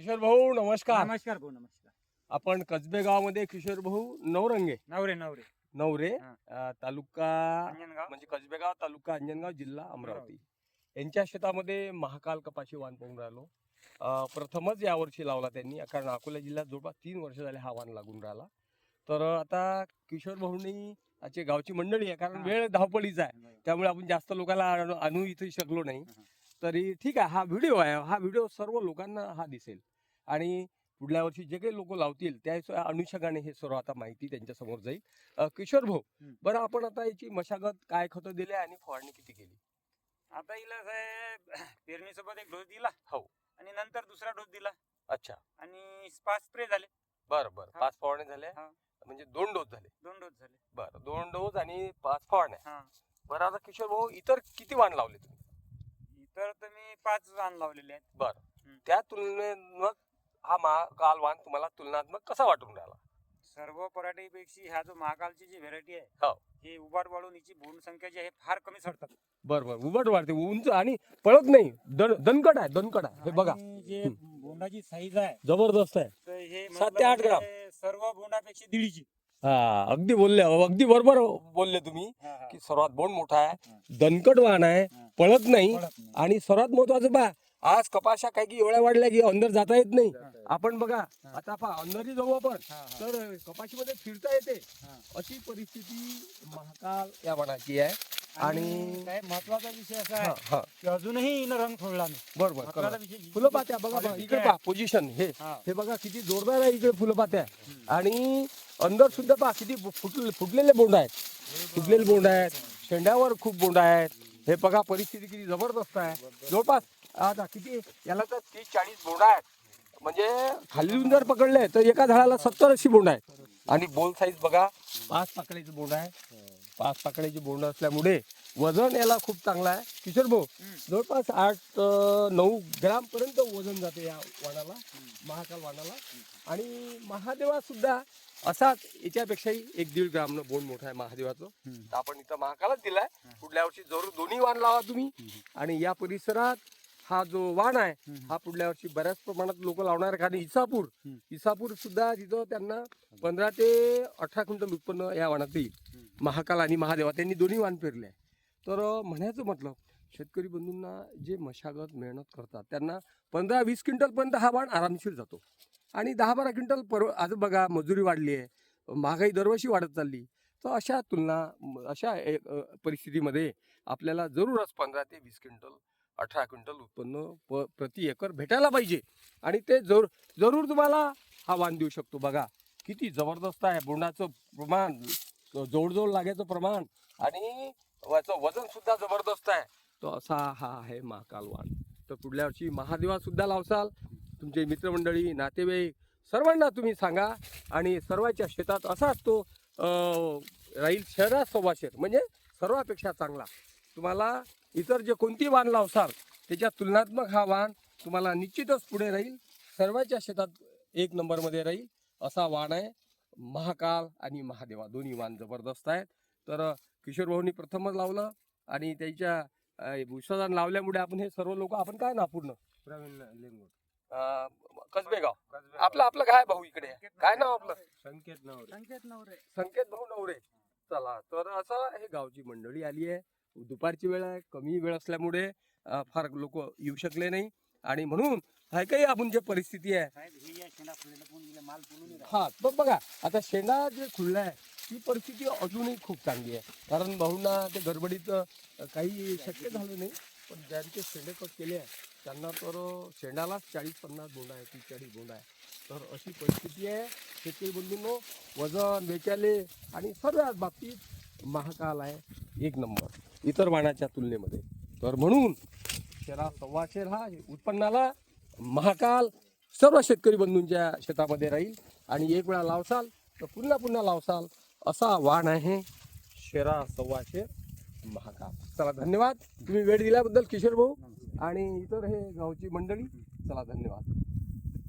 किशोर भाऊ नमस्कार. नमस्कार भाऊ नमस्कार. आपण कसबे गावामध्ये किशोर भाऊ नवरंगे. नवरे नवरे. नवरे हा. अं, तालुका अंजनगाव. म्हणजे कसबेगाव तालुका अंजनगाव जिल्हा अमरावती. यांच्या शेतामध्ये महाकाल कपाशी वाण पाहून राहिलो. अं, प्रथमच यावर्षी लावला त्यांनी कारण अकोला जिल्ह्यात जवळपास तीन वर्ष झाले हा वाण लागून राहिला. तर आता किशोर भाऊनी आजची गावची मंडळी आहे कारण हा. वेळ धावपळीचा आहे. त्यामुळे आपण जास्त लोकांना आणू- आणू इथे शकलो नाही. हा. तरी ठीक आहे हा व्हिडिओ आहे हा व्हिडिओ सर्व लोकांना हा दिसेल. आणि पुढल्या वर्षी जे काही लोक लावतील त्या अनुषंगाने हे सर्व आता माहिती त्यांच्यासमोर जाईल किशोर भाऊ. बरं आपण आता याची मशागत काय खतं दिले आणि फवारणी किती केली? आता हिला साहेब पेरणीसोबत एक डोस दिला हो. आणि नंतर दुसरा डोस दिला. अच्छा. आणि पाच स्प्रे झाले. बरं बरं. पाच फवारण्या झाल्या. हा. म्हणजे दोन डोस झाले. दोन डोस झाले. बरं दोन डोस आणि पाच फवारण्या. हा. बरं आता किशोर भाऊ इतर किती वाण लावले तुम्ही? इतर तर मी पाच वाण लावलेले आहेत. बरं. त्या तुलनेत मग हा महाकाल वाण तुम्हाला तुलनात्मक कसा वाटून राहिला सर्व पराठीपेक्षा ह्या जो महाकालची जी व्हेरायटी आहे हो. ही उबाड वाढून हिची बोंड संख्या जी आहे फार कमी सडतात बरं बरं उभट वाढते उंच आणि पळत नाही दणकट आहे दणकट आहे हे बघा आणि जे बोंडाची साईज आहे जबरदस्त आहे तर हे सात ते आठ मतलब ग्राम. सर्व बोंडापेक्षा दीडची हा अगदी बोलले अगदी बरोबर बोलले तुम्ही. की सर्वात बोंड मोठा आहे. दणकट वाहन आहे. पळत नाही पडत नाही. आणि सर्वात महत्वाचं पहा आज कपाशा काही की एवढ्या वाढल्या की अंदर जाता येत नाही. आपण बघा. आता पहा अंदरही जाऊ आपण. तर कपाशीमध्ये फिरता येते. अशी परिस्थिती महाकाल या वनाची आहे आणि काय महत्त्वाचा विषय असा आहे. की अजूनही हिनं रंग सोडला नाही बरोबर फुलं पात्या बघा इकडे. पहा पोझिशन हे हा. बघा किती जोरदार आहे इकडे फुलं पात्या. आणि अंदर सुद्धा पहा किती फुटले फुटलेले बोंड आहेत फुटलेले बोंड आहेत शेंड्यावर खूप बोंड आहेत हे बघा परिस्थिती किती जबरदस्त आहे जवळपास आता किती? याला तर तीस चाळीस बोंड आहेत. म्हणजे खालीून जर पकडले तर एका झाडाला सत्तर अशी बोंड आहेत. आणि बोल साईज बघा पाच पाकळीचे बोंड आहे पाच पाकळीचे बोंड असल्यामुळे वजन याला खूप चांगलं आहे. किशोर भाऊ. जवळपास आठ नऊ ग्राम पर्यंत वजन जाते या वाणाला महाकाल वाणाला. आणि महादेवा सुद्धा असाच याच्यापेक्षाही एक दीड ग्राम बोंड मोठा आहे महादेवाचं. तर आपण इथं महाकालच दिलाय. पुढल्या वर्षी जरूर दोन्ही वाण लावा तुम्ही. आणि या परिसरात हा जो वाण आहे. हा पुढल्या वर्षी बऱ्याच प्रमाणात लोक लावणार आहे कारण इसापूर. इसापूर सुद्धा तिथं त्यांना पंधरा ते अठरा क्विंटल उत्पन्न या वाणात येईल. महाकाल आणि महादेवा त्यांनी दोन्ही वाण पेरले आहे तर म्हणायचं मतलब शेतकरी बंधूंना जे मशागत मेहनत करतात त्यांना पंधरा वीस क्विंटलपर्यंत हा वाण आरामशीर जातो आणि दहा बारा क्विंटल पर आज बघा मजुरी वाढली आहे महागाई दरवर्षी वाढत चालली तर अशा तुलना अशा परिस्थितीमध्ये आपल्याला जरूरच पंधरा ते वीस क्विंटल अठरा क्विंटल उत्पन्न प प्रति एकर भेटायला पाहिजे. आणि ते जरूर जरूर तुम्हाला हा वाण देऊ शकतो. बघा किती जबरदस्त आहे. बोंडाचं प्रमाण जोडजोड लागायचं प्रमाण आणि याचं वजनसुद्धा जबरदस्त आहे. तो असा हा आहे महाकाल वाण. तर पुढल्या वर्षी महादेवासुद्धा लावसाल. तुमचे मित्रमंडळी नातेवाईक सर्वांना तुम्ही सांगा. आणि सर्वांच्या शेतात असाच तो राहील शहरात सव्वा शेर म्हणजे सर्वापेक्षा चांगला. तुम्हाला इतर जे कोणती वाण लावसाल त्याच्या तुलनात्मक हा वाण तुम्हाला निश्चितच पुढे राहील. सर्वांच्या शेतात एक नंबरमध्ये राहील. असा वाण आहे. महाकाल आणि महादेवा दोन्ही वाण जबरदस्त आहेत. तर किशोर भाऊनी प्रथमच लावलं आणि त्याच्या विश्वासान लावल्यामुळे आपण हे सर्व लोक आपण काय ना पूर्ण? प्रवीण लेंगोट. अं, कसबेगाव. आपलं आपलं काय भाऊ इकडे? काय नाव आपलं? संकेत नवरे. संकेत नवरे. संकेत भाऊ नवरे. चला तर असं हे गावची मंडळी आली आहे. दुपारची वेळ आहे कमी वेळ असल्यामुळे फार लोक येऊ शकले नाही. आणि म्हणून हा काही आपण जे परिस्थिती आहे. हे. हा बघ बघा आता शेंडा जे खुलला आहे ती परिस्थिती अजूनही खूप चांगली आहे. कारण भाऊंना ते गडबडीत काही शक्य झालं नाही. पण ज्यांचे शेंडे कट केले आहे त्यांना तर शेंडालाच चाळीस पन्नास बोंड आहे तीस चाळीस बोंड आहे. तर अशी परिस्थिती आहे शेतकरी बंधूंनो वजन वेचाले आणि सर्व बाबतीत महाकाल आहे. एक नंबर. इतर वाणाच्या तुलनेमध्ये. तर म्हणून शेरा सव्वा हा उत्पन्नाला महाकाल सर्व शेतकरी बंधूंच्या शेतामध्ये राहील. आणि एक वेळा लावसाल तर पुन्हा पुन्हा लावसाल असा वाण आहे शेरा सव्वा शेर महाकाल. चला धन्यवाद. तुम्ही वेळ दिल्याबद्दल किशोर भाऊ आणि इतर हे गावची मंडळी चला धन्यवाद.